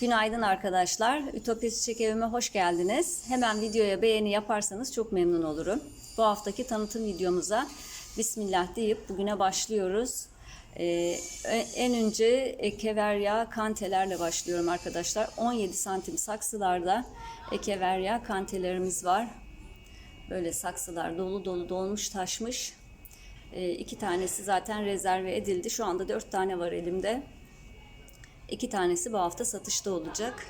Günaydın arkadaşlar. Ütopya Çiçek Evime hoş geldiniz. Hemen videoya beğeni yaparsanız çok memnun olurum. Bu haftaki tanıtım videomuza Bismillah deyip bugüne başlıyoruz. Ee, en önce ekeverya kantelerle başlıyorum arkadaşlar. 17 santim saksılarda ekeverya kantelerimiz var. Böyle saksılar dolu dolu dolmuş taşmış. Ee, iki tanesi zaten rezerve edildi. Şu anda dört tane var elimde. İki tanesi bu hafta satışta olacak.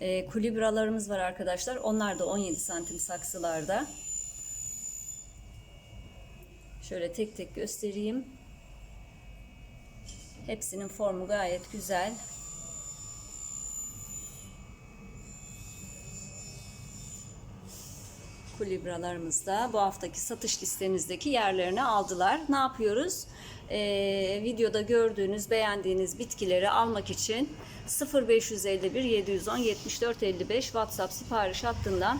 E, kulibralarımız var arkadaşlar. Onlar da 17 santim saksılarda. Şöyle tek tek göstereyim. Hepsinin formu gayet güzel. kulibralarımız da bu haftaki satış listemizdeki yerlerini aldılar. Ne yapıyoruz? Ee, videoda gördüğünüz, beğendiğiniz bitkileri almak için 0551 710 74 55 WhatsApp sipariş hattından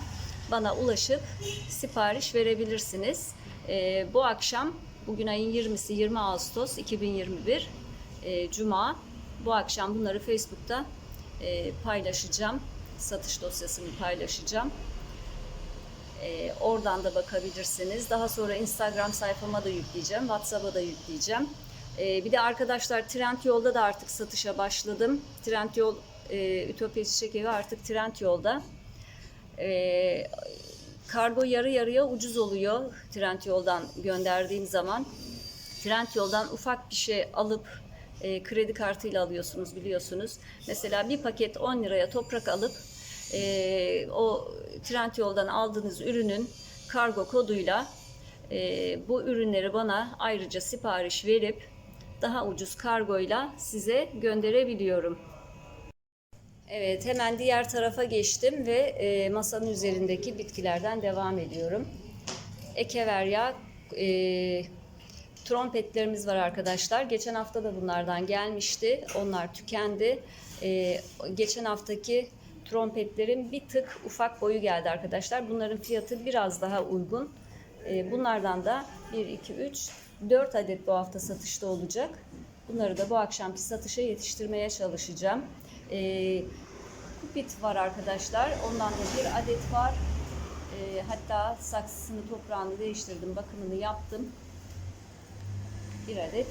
bana ulaşıp sipariş verebilirsiniz. Ee, bu akşam bugün ayın 20'si 20 Ağustos 2021 e, Cuma. Bu akşam bunları Facebook'ta e, paylaşacağım. Satış dosyasını paylaşacağım. Ee, oradan da bakabilirsiniz. Daha sonra Instagram sayfama da yükleyeceğim, WhatsApp'a da yükleyeceğim. Ee, bir de arkadaşlar Trendyol'da da artık satışa başladım. Trendyol e, Ütopya Çiçek Evi artık Trendyol'da. Ee, kargo yarı yarıya ucuz oluyor Trendyol'dan gönderdiğim zaman. Trendyol'dan ufak bir şey alıp e, kredi kartıyla alıyorsunuz biliyorsunuz. Mesela bir paket 10 liraya toprak alıp e, o Trendyol'dan aldığınız ürünün kargo koduyla e, bu ürünleri bana ayrıca sipariş verip daha ucuz kargoyla size gönderebiliyorum. Evet hemen diğer tarafa geçtim ve e, masanın üzerindeki bitkilerden devam ediyorum. Ekeverya e, trompetlerimiz var arkadaşlar. Geçen hafta da bunlardan gelmişti. Onlar tükendi. E, geçen haftaki trompetlerin bir tık ufak boyu geldi arkadaşlar. Bunların fiyatı biraz daha uygun. Ee, bunlardan da 1, 2, 3, 4 adet bu hafta satışta olacak. Bunları da bu akşamki satışa yetiştirmeye çalışacağım. Ee, kupit var arkadaşlar. Ondan da bir adet var. Ee, hatta saksısını toprağını değiştirdim. Bakımını yaptım. Bir adet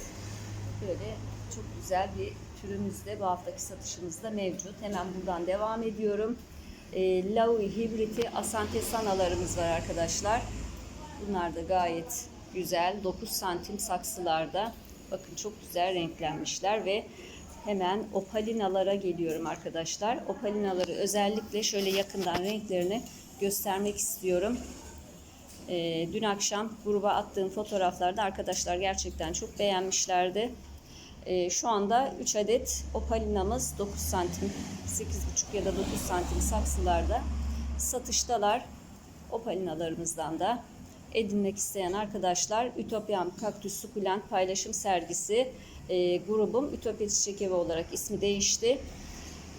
böyle çok güzel bir türümüz de bu haftaki satışımızda mevcut. Hemen buradan devam ediyorum. E, Laui hibriti asantesanalarımız var arkadaşlar. Bunlar da gayet güzel. 9 santim saksılarda. Bakın çok güzel renklenmişler ve hemen opalinalara geliyorum arkadaşlar. Opalinaları özellikle şöyle yakından renklerini göstermek istiyorum. E, dün akşam gruba attığım fotoğraflarda arkadaşlar gerçekten çok beğenmişlerdi. E, şu anda 3 adet opalinamız 9 santim, 8,5 ya da 9 santim saksılarda satıştalar. Opalinalarımızdan da edinmek isteyen arkadaşlar Ütopyam Kaktüs Sukulent paylaşım sergisi e, grubum Ütopya Çiçek Evi olarak ismi değişti.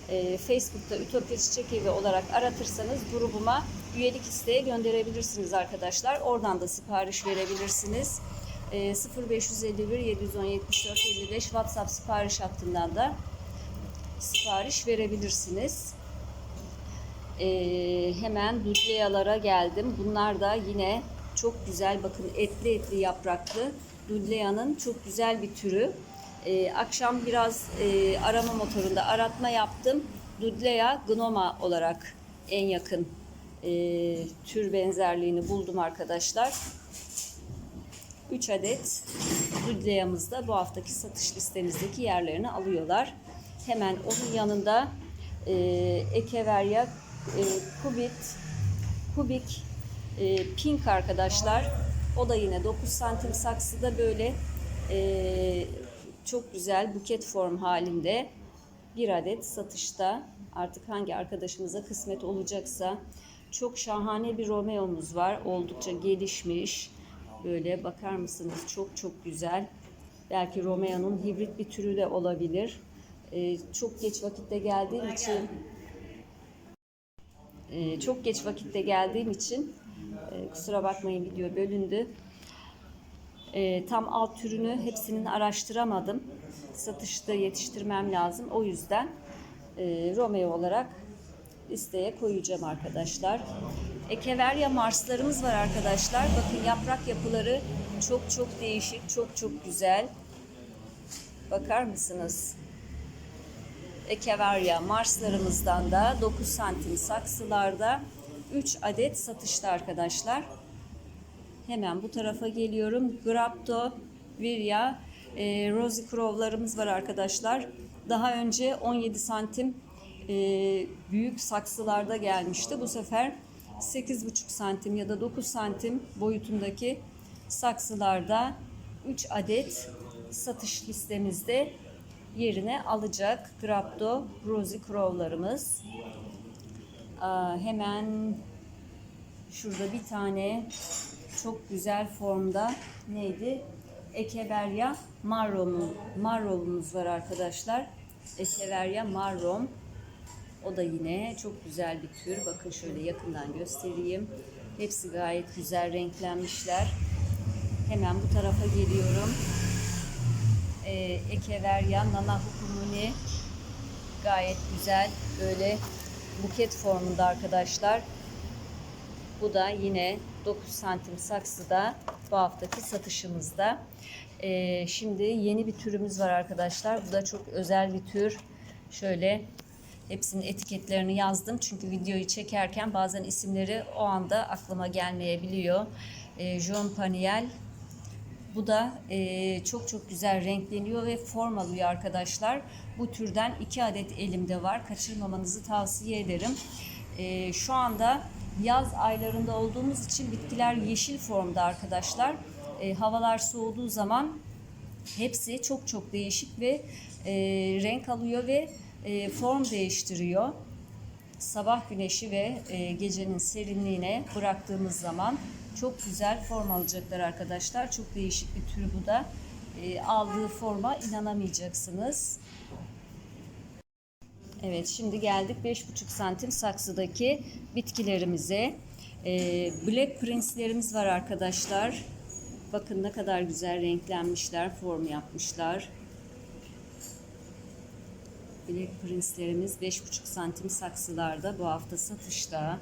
E, Facebook'ta Ütopya Çiçek Evi olarak aratırsanız grubuma üyelik isteğe gönderebilirsiniz arkadaşlar. Oradan da sipariş verebilirsiniz. 0551 710 74 55 WhatsApp sipariş hattından da sipariş verebilirsiniz. Ee, hemen dudleyalara geldim. Bunlar da yine çok güzel bakın etli etli yapraklı dudleyanın çok güzel bir türü. Ee, akşam biraz e, arama motorunda aratma yaptım. Dudleya gnoma olarak en yakın e, tür benzerliğini buldum arkadaşlar. 3 adet Dudleya'mız da bu haftaki satış listemizdeki yerlerini alıyorlar. Hemen onun yanında e, Ekeverya e, Kubit Kubik e, Pink arkadaşlar. O da yine 9 santim saksıda böyle e, çok güzel buket form halinde bir adet satışta. Artık hangi arkadaşımıza kısmet olacaksa çok şahane bir Romeo'muz var. Oldukça gelişmiş Böyle bakar mısınız? Çok çok güzel. Belki Romeo'nun hibrit bir türü de olabilir. Ee, çok geç vakitte geldiğim için e, çok geç vakitte geldiğim için e, kusura bakmayın video bölündü. E, tam alt türünü hepsinin araştıramadım. Satışta yetiştirmem lazım. O yüzden e, Romeo olarak listeye koyacağım arkadaşlar. Ekeverya Marslarımız var arkadaşlar. Bakın yaprak yapıları çok çok değişik, çok çok güzel. Bakar mısınız? Ekeverya Marslarımızdan da 9 santim saksılarda 3 adet satışta arkadaşlar. Hemen bu tarafa geliyorum. Grapto, Virya, e, Rosy Crow'larımız var arkadaşlar. Daha önce 17 santim e, büyük saksılarda gelmişti. Bu sefer 8,5 santim ya da 9 santim boyutundaki saksılarda 3 adet satış listemizde yerine alacak Grapto Rosy Crow'larımız. Hemen şurada bir tane çok güzel formda neydi? Ekeverya marromu, marromumuz var arkadaşlar. Ekeverya marrom. O da yine çok güzel bir tür. Bakın şöyle yakından göstereyim. Hepsi gayet güzel renklenmişler. Hemen bu tarafa geliyorum. Ee, Ekeverya Nana Hukumuni gayet güzel böyle buket formunda arkadaşlar. Bu da yine 9 santim saksıda bu haftaki satışımızda. Ee, şimdi yeni bir türümüz var arkadaşlar. Bu da çok özel bir tür. Şöyle hepsinin etiketlerini yazdım. Çünkü videoyu çekerken bazen isimleri o anda aklıma gelmeyebiliyor. Ee, John Paniel bu da e, çok çok güzel renkleniyor ve form alıyor arkadaşlar. Bu türden iki adet elimde var. Kaçırmamanızı tavsiye ederim. E, şu anda yaz aylarında olduğumuz için bitkiler yeşil formda arkadaşlar. E, havalar soğuduğu zaman hepsi çok çok değişik ve e, renk alıyor ve e, form değiştiriyor sabah güneşi ve e, gecenin serinliğine bıraktığımız zaman çok güzel form alacaklar arkadaşlar. Çok değişik bir tür bu da. E, aldığı forma inanamayacaksınız. Evet şimdi geldik 5,5 santim saksıdaki bitkilerimize. E, Black Prince'lerimiz var arkadaşlar. Bakın ne kadar güzel renklenmişler, form yapmışlar. Black Prince'lerimiz 5,5 santim saksılarda bu hafta satışta.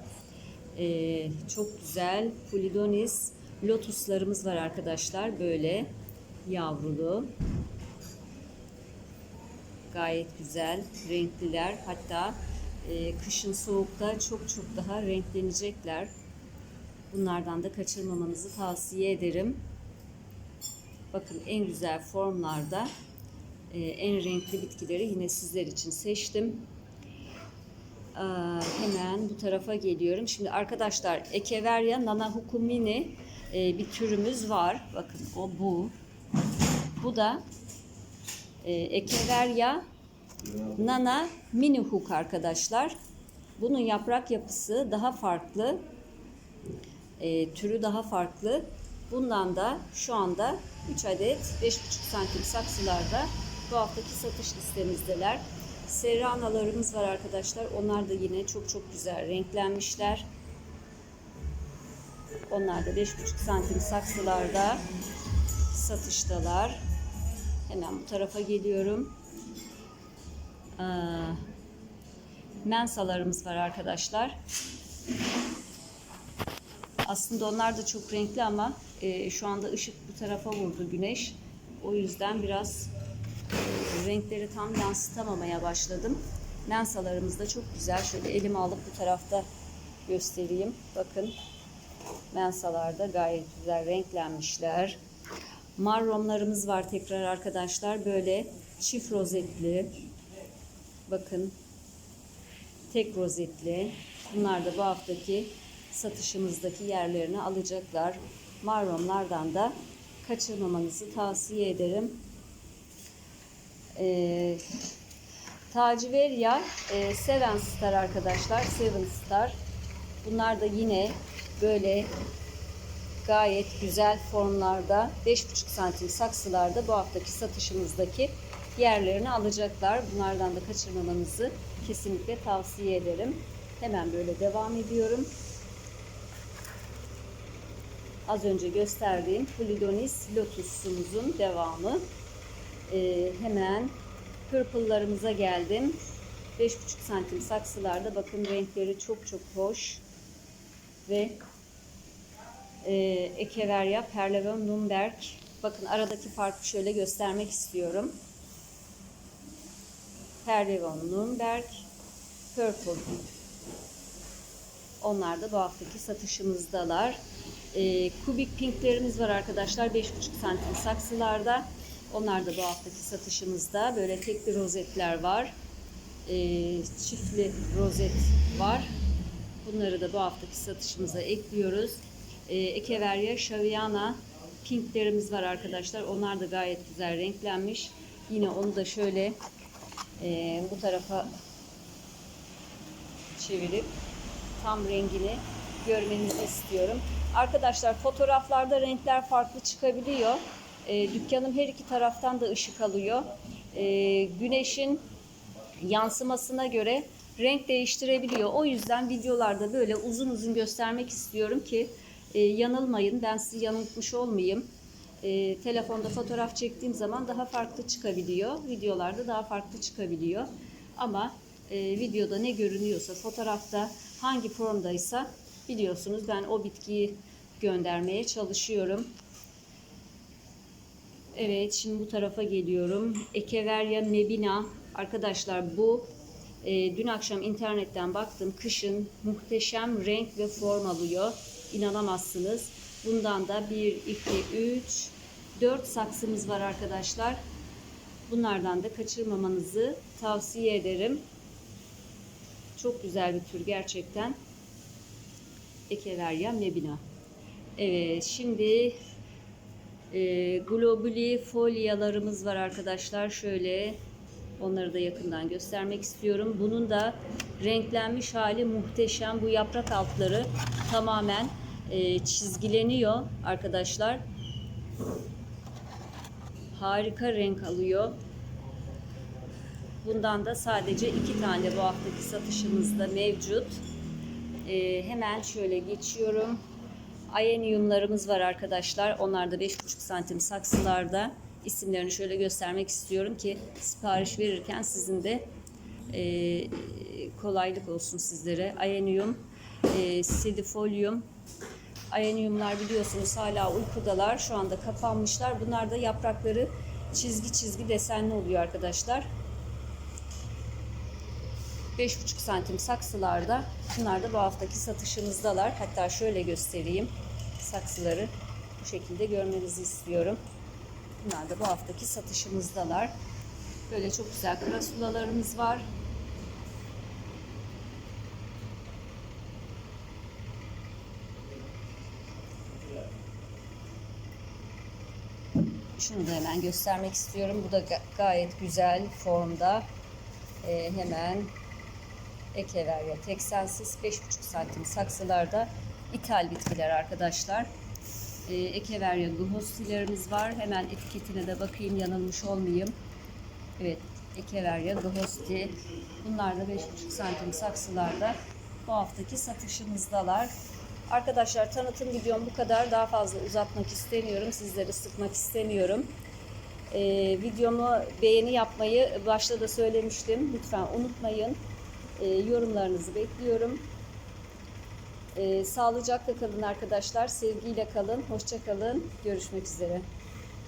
Ee, çok güzel Polidonis lotuslarımız var arkadaşlar. Böyle yavrulu. Gayet güzel renkliler. Hatta e, kışın soğukta çok çok daha renklenecekler. Bunlardan da kaçırmamanızı tavsiye ederim. Bakın en güzel formlarda en renkli bitkileri yine sizler için seçtim. Hemen bu tarafa geliyorum. Şimdi arkadaşlar Echeveria nanahukumini e, bir türümüz var. Bakın o bu. Bu da e, Echeveria nana minihuk arkadaşlar. Bunun yaprak yapısı daha farklı. E, türü daha farklı. Bundan da şu anda 3 adet 5,5 santim saksılarda bu haftaki satış listemizdeler. Serranalarımız var arkadaşlar. Onlar da yine çok çok güzel renklenmişler. Onlar da 5,5 santim saksılarda satıştalar. Hemen bu tarafa geliyorum. Aa, mensalarımız var arkadaşlar. Aslında onlar da çok renkli ama e, şu anda ışık bu tarafa vurdu güneş. O yüzden biraz renkleri tam yansıtamamaya başladım. Mensalarımız da çok güzel. Şöyle elimi alıp bu tarafta göstereyim. Bakın mensalarda gayet güzel renklenmişler. Marromlarımız var tekrar arkadaşlar. Böyle çift rozetli. Bakın tek rozetli. Bunlar da bu haftaki satışımızdaki yerlerini alacaklar. Marromlardan da kaçırmamanızı tavsiye ederim. Ee, Taciveria e, Seven Star arkadaşlar. Seven Star. Bunlar da yine böyle gayet güzel formlarda 5,5 santim saksılarda bu haftaki satışımızdaki yerlerini alacaklar. Bunlardan da kaçırmamanızı kesinlikle tavsiye ederim. Hemen böyle devam ediyorum. Az önce gösterdiğim Polidonis lotusumuzun devamı. Ee, hemen purple'larımıza geldim. 5,5 santim saksılarda bakın renkleri çok çok hoş ve e, Echeveria Perlevon Nürnberg. Bakın aradaki farkı şöyle göstermek istiyorum. Perlevon Nürnberg, Purple. Onlar da bu haftaki satışımızdalar. E, kubik pinklerimiz var arkadaşlar 5,5 santim saksılarda. Onlar da bu haftaki satışımızda. Böyle tekli rozetler var. E, çiftli rozet var. Bunları da bu haftaki satışımıza ekliyoruz. E, Echeveria Shaviana pinklerimiz var arkadaşlar. Onlar da gayet güzel renklenmiş. Yine onu da şöyle e, bu tarafa çevirip tam rengini görmenizi istiyorum. Arkadaşlar fotoğraflarda renkler farklı çıkabiliyor. E, dükkanım her iki taraftan da ışık alıyor. E, güneşin yansımasına göre renk değiştirebiliyor. O yüzden videolarda böyle uzun uzun göstermek istiyorum ki e, yanılmayın. Ben sizi yanıltmış olmayayım. E, telefonda fotoğraf çektiğim zaman daha farklı çıkabiliyor. Videolarda daha farklı çıkabiliyor. Ama e, videoda ne görünüyorsa, fotoğrafta hangi formdaysa biliyorsunuz ben o bitkiyi göndermeye çalışıyorum. Evet şimdi bu tarafa geliyorum. Echeveria mebina. Arkadaşlar bu e, dün akşam internetten baktım. Kışın muhteşem renk ve form alıyor. İnanamazsınız. Bundan da 1, 2, 3, 4 saksımız var arkadaşlar. Bunlardan da kaçırmamanızı tavsiye ederim. Çok güzel bir tür gerçekten. Echeveria mebina. Evet şimdi e, globuli folyalarımız var arkadaşlar. Şöyle onları da yakından göstermek istiyorum. Bunun da renklenmiş hali muhteşem. Bu yaprak altları tamamen e, çizgileniyor arkadaşlar. Harika renk alıyor. Bundan da sadece iki tane bu haftaki satışımızda mevcut. Ee, hemen şöyle geçiyorum. Ayenyumlarımız var arkadaşlar. Onlar da 5,5 santim saksılarda. İsimlerini şöyle göstermek istiyorum ki sipariş verirken sizin de e, kolaylık olsun sizlere. Ayenyum, e, sidifolium. Ayenyumlar biliyorsunuz hala uykudalar. Şu anda kapanmışlar. Bunlar da yaprakları çizgi çizgi desenli oluyor arkadaşlar. 5,5 santim saksılarda. Bunlar da bu haftaki satışımızdalar. Hatta şöyle göstereyim saksıları. Bu şekilde görmenizi istiyorum. Bunlar da bu haftaki satışımızdalar. Böyle çok güzel krasulalarımız var. Şunu da hemen göstermek istiyorum. Bu da ga- gayet güzel formda. Ee, hemen Echeveria teksensiz 5,5 santim saksılarda ithal bitkiler arkadaşlar. Ee, Echeveria guhostilerimiz var. Hemen etiketine de bakayım yanılmış olmayayım. Evet Echeveria guhosti. Bunlar da 5,5 santim saksılarda bu haftaki satışımızdalar. Arkadaşlar tanıtım videom bu kadar. Daha fazla uzatmak istemiyorum. Sizleri sıkmak istemiyorum. Ee, videomu beğeni yapmayı başta da söylemiştim. Lütfen unutmayın. Ee, yorumlarınızı bekliyorum. Ee, sağlıcakla kalın arkadaşlar. Sevgiyle kalın. Hoşça kalın. Görüşmek üzere.